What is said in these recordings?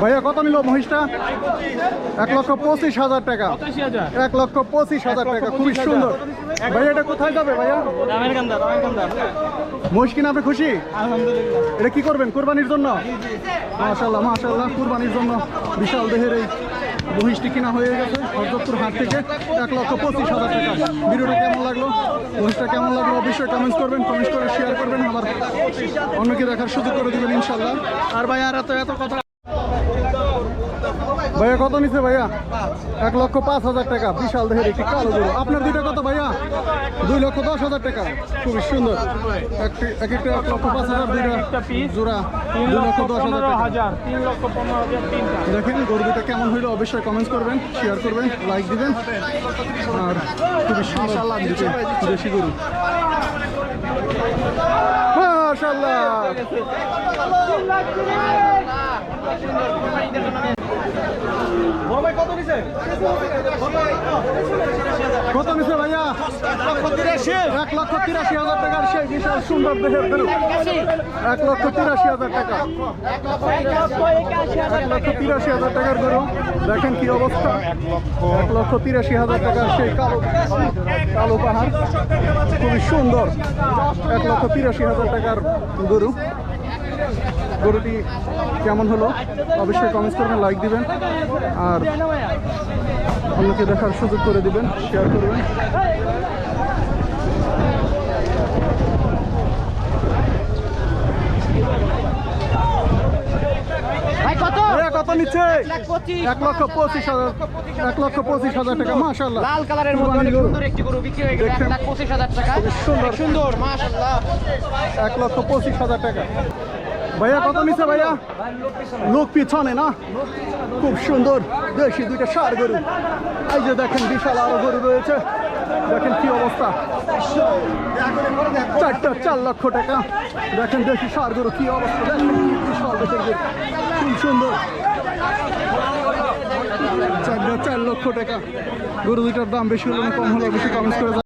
ভাইয়া কত নিল মহিষটা? এক লক্ষ পঁচিশ হাজার টাকা। এক লক্ষ পঁচিশ হাজার টাকা খুবই সুন্দর। ভাইয়া এটা কোথায় যাবে ভাইয়া? মহিষ কিনে আপনি খুশি? এটা কি করবেন কোরবানির জন্য? মাশাল্লাহ মাশাল্লাহ কোরবানির জন্য বিশাল দেহের এই মহিষটি কিনা হয়ে গেছে সর্বোত্তর হাট থেকে এক লক্ষ পঁচিশ হাজার টাকা। ভিডিওটা কেমন লাগল? মহিষটা কেমন লাগল? অবশ্যই কমেন্টস করবেন কমেন্টস করে শেয়ার করবেন। আমার অন্যকে দেখার সুযোগ করে দেবেন ইনশাল্লাহ আর ভাই, আর এত এত কথা ভাইয়া কত নিছে ভাইয়া? এক লক্ষ পাঁচ হাজার টাকা। বিশাল দেহের একটি কালো গরু। আপনার দুইটা কত ভাইয়া? দুই লক্ষ দশ হাজার টাকা। খুবই সুন্দর। একটি- এক একটা এক লক্ষ পাঁচ হাজার দুইটা জোড়া। দুই লক্ষ দশ হাজার টাকা। দেখেন গরু দুটা কেমন হইল অবশ্যই কমেন্টস করবেন শেয়ার করবেন লাইক দিবেন। আর খুবই সুন্দর দেশি গরু। মাশাআল্লাহ। কত নিছে? ভাইয়া? এক লক্ষ তিরাশি হাজার টাকার সেই বিশাল সুন্দর দেহের গরু এক লক্ষ তিরাশি হাজার টাকা। এক লক্ষ তিরাশি হাজার টাকার গরু দেখেন কি অবস্থা। এক লক্ষ তিরাশি হাজার টাকার সেই কালো কালো পাহাড়। খুবই সুন্দর। এক লক্ষ তিরাশি হাজার টাকার গরু গরুটি কেমন হলো? অবশ্যই কমেন্টস করবেন লাইক দিবেন আর অন্যকে দেখার সুযোগ করে দিবেন শেয়ার করবেন কত? নিচ্ছে? এক লক্ষ পঁচিশ হাজার এক লক্ষ পঁচিশ হাজার টাকা মাশাল্লাহ লাল কালারের মধ্যে অনেক সুন্দর একটি গরু বিক্রি হয়ে গেল এক লাখ পঁচিশ হাজার টাকা। সুন্দর। সুন্দর মাশাল্লাহ এক লক্ষ পঁচিশ হাজার টাকা। ভাইয়া, কত নিচ্ছে ভাইয়া? লোক পিছনে না? খুব সুন্দর, দেশি দুইটা সার গরু। এই যে দেখেন বিশাল আরও গরু রয়েছে। দেখেন কি অবস্থা? চারটা চার লক্ষ টাকা। দেখেন দেশি সার গরু কি অবস্থা। খুব সুন্দর। চারটা চার লক্ষ টাকা। গরু দুইটার দাম বেশি হলে কম হলে বেশি কমেন্ট করে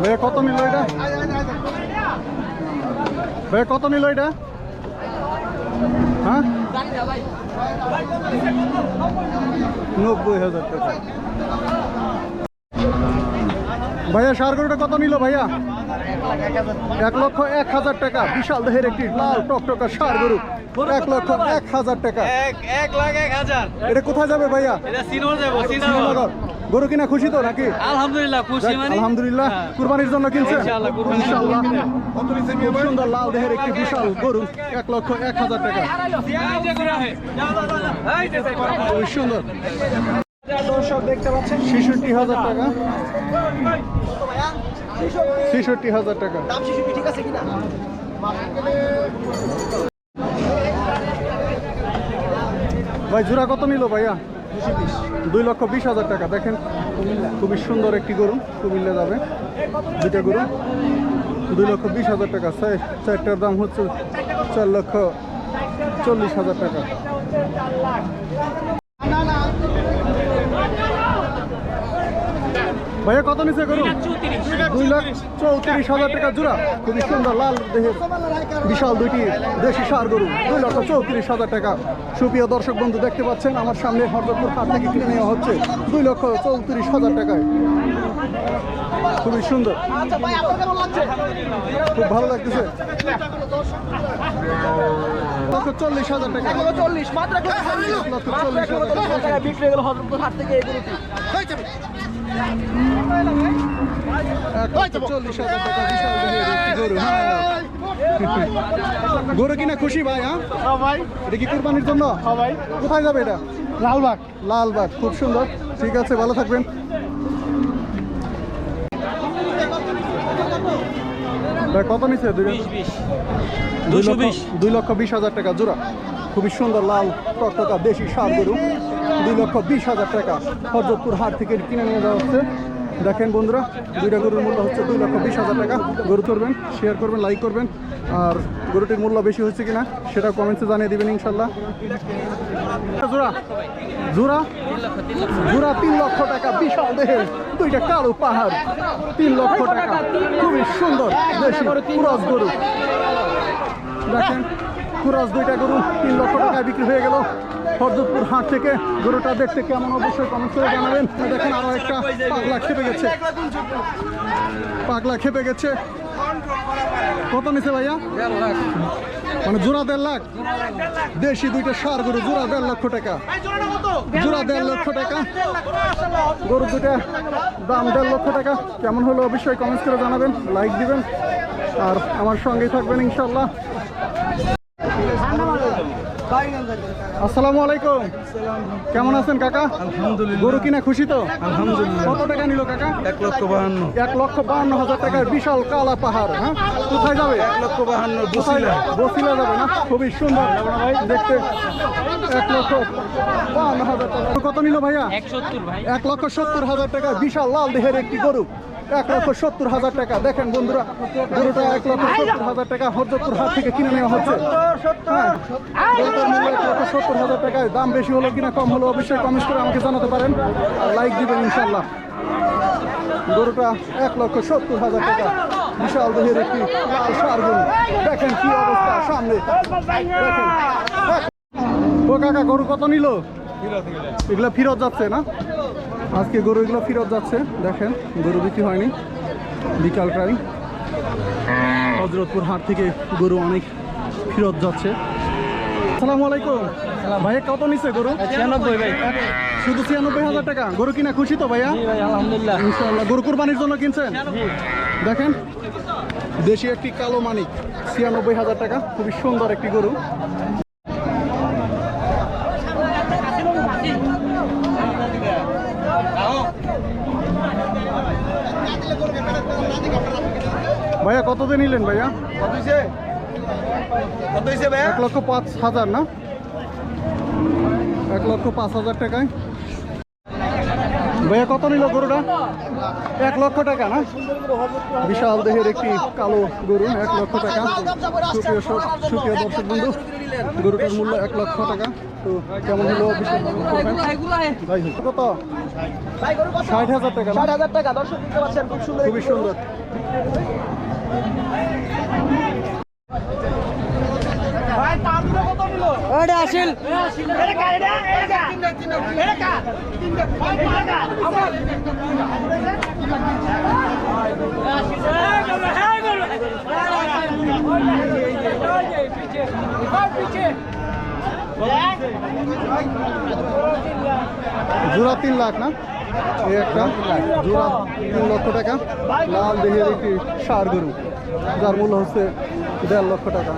ভাইয়া কত নিল এটা? ভাইয়া কত নিল এটা? হ্যাঁ? নব্বই হাজার টাকা। ভাইয়া সার গরুটা কত নিল ভাইয়া? এক লক্ষ এক হাজার টাকা। বিশাল দেহের একটি লাল টকটকা সার গরু। এক লক্ষ এক হাজার টাকা। এক লাখ এক হাজার। এটা কোথায় যাবে ভাইয়া? শ্রীনগর গরু কিনা খুশি তো নাকি? আলহামদুলিল্লাহ খুশি মানে? আলহামদুলিল্লাহ হ্যাঁ। কুরবানির জন্য কিনছে ইনশাআল্লাহ, কুরবানির জন্য। ইনশাআল্লাহ। খুব সুন্দর লাল দেহের একটি বিশাল গরু এক লক্ষ এক হাজার টাকা। খুবই সুন্দর। দর্শক দেখতে পাচ্ছেন ছেষট্টি হাজার টাকা। ছেষট্টি হাজার টাকা। ঠিক আছে কিনা? ভাই জোড়া কত নিল ভাইয়া? দুই লক্ষ বিশ হাজার টাকা। দেখেন, খুবই সুন্দর একটি গরু, কুমিল্লা যাবে দুইটা গরু, দুই লক্ষ বিশ হাজার টাকা। চার- চারটার দাম হচ্ছে চার লক্ষ চল্লিশ হাজার টাকা। ভাইয়া কত নিচে গরু দুই লাখ চৌত্রিশ। হাজার টাকা জোড়া। খুবই সুন্দর লাল দেহের বিশাল দুইটি দেশি সার গরু। দুই লক্ষ চৌত্রিশ হাজার টাকা। সুপ্রিয় দর্শক বন্ধু দেখতে পাচ্ছেন আমার সামনে হরদপুর হাট থেকে কিনে নেওয়া হচ্ছে দুই লক্ষ চৌত্রিশ হাজার টাকায়। খুবই সুন্দর। আচ্ছা খুব ভালো লাগতেছে। লক্ষ চল্লিশ হাজার টাকা। চল্লিশ মাত্র বিক্রি হয়ে গেল হজরতপুর হাট থেকে চল্লিশ হাজার টাকা বিশাল গরু হ্যাঁ গরু কিনা খুশি ভাই হ্যাঁ? ভাই এটা কি কুরবানির জন্য? ভাই কোথায় যাবে এটা? লালবাগ। লালবাগ খুব সুন্দর। ঠিক আছে ভালো থাকবেন। ভাই কত নিচ্ছে? দুই দুই লক্ষ বিশ। দুই লক্ষ বিশ হাজার টাকা জোড়া। খুবই সুন্দর লাল টকটকা দেশি সার গরু। দুই লক্ষ বিশ হাজার টাকা হরজতপুর হাট থেকে কিনে নিয়ে যাওয়া হচ্ছে। দেখেন বন্ধুরা, দুইটা গরুর মূল্য হচ্ছে দুই লক্ষ বিশ হাজার টাকা। গরু করবেন শেয়ার করবেন লাইক করবেন। আর গরুটির মূল্য বেশি হচ্ছে কিনা সেটা কমেন্টসে জানিয়ে দেবেন ইনশাল্লাহ জোড়া জোড়া জোড়া তিন লক্ষ টাকা, বিশাল দেহের দুইটা কালো পাহাড়। তিন লক্ষ টাকা, খুবই সুন্দর দেশি গরু। দেখেন কুরস দুইটা গরু তিন লক্ষ টাকায় বিক্রি হয়ে গেল। হরজতপুর হাট থেকে গরুটা দেখতে কেমন অবশ্যই কমেন্ট করে জানাবেন। দেখেন আরও একটা পাগলা খেপে গেছে। পাগলা খেপে গেছে। কত নিছে ভাইয়া? মানে জোড়া দেড় লাখ। দেশি দুইটা সার গরু, জোড়া দেড় লক্ষ টাকা। জোড়া দেড় লক্ষ টাকা। গরু দুটা দাম দেড় লক্ষ টাকা। কেমন হলো অবশ্যই কমেন্টস করে জানাবেন লাইক দিবেন, আর আমার সঙ্গেই থাকবেন ইনশাল্লাহ আসসালামু আলাইকুম। কেমন আছেন কাকা? আলহামদুলিল্লাহ। গরু কিনা খুশি তো? আলহামদুলিল্লাহ। কত টাকা নিল কাকা? এক লক্ষ বাহান্ন। এক লক্ষ বাহান্ন হাজার টাকার বিশাল কালা পাহাড় হ্যাঁ? কোথায় যাবে? এক লক্ষ বাহান্ন বসিলা। বসিলা যাবে না? খুবই সুন্দর। দেখতে এক লক্ষ বাহান্ন হাজার টাকা। কত নিল ভাইয়া? এক এক লক্ষ সত্তর হাজার টাকা বিশাল লাল দেহের একটি গরু। এক লক্ষ সত্তর হাজার টাকা। দেখেন বন্ধুরা, গরুটা এক লক্ষ সত্তর হাজার টাকা হরজতপুর হাট থেকে কিনে নেওয়া হচ্ছে। হ্যাঁ এক লক্ষ সত্তর হাজার টাকায় দাম বেশি হলো কিনা, কম হলো অবশ্যই কমেন্ট করে আমাকে জানাতে পারেন। আর লাইক দিবেন ইনশাল্লাহ গরুটা এক লক্ষ সত্তর হাজার টাকা। বিশাল দেহের একটি লাল সার গরু। দেখেন কি অবস্থা, সামনে। ও কাকা, গরু কত নিল? এগুলো ফিরত যাচ্ছে না? আজকে গরু এগুলো ফিরত যাচ্ছে দেখেন গরু বিক্রি হয়নি বিকাল প্রায়। হজরতপুর হাট থেকে গরু অনেক ফিরত যাচ্ছে। আসসালামু আলাইকুম। ভাইয়া কত নিচ্ছে গরু? ছিয়ানব্বই ভাই। শুধু ছিয়ানব্বই হাজার টাকা? গরু কিনা খুশি তো ভাইয়া? আলহামদুলিল্লাহ। ইনশাআল্লাহ। গরু কুরবানির জন্য কিনছেন? দেখেন দেশি একটি কালো মানিক ছিয়ানব্বই হাজার টাকা। খুবই সুন্দর একটি গরু। ভাইয়া কত দিয়ে নিলেন ভাইয়া? কত হয়েছে কত হয়েছে ভাই এক লক্ষ পাঁচ হাজার না? এক লক্ষ পাঁচ হাজার টাকায়। ভাইয়া কত নিল গরুটা? এক লক্ষ টাকা না? বিশাল দেহের একটি কালো গরু এক লক্ষ টাকা। সুপ্রিয় সুপ্রিয় দর্শক বন্ধু গরুটার মূল্য এক লক্ষ টাকা। তো কেমন হলো ভাই কত? ষাট হাজার টাকা ষাট হাজার টাকা দর্শক খুবই সুন্দর। ওটা আসিল। জোড়া তিন লাখ না? এই একটা। জোড়া তিন লক্ষ টাকা। লাল দেহের একটি সার গরু। যার মূল্য হচ্ছে দেড় লক্ষ টাকা।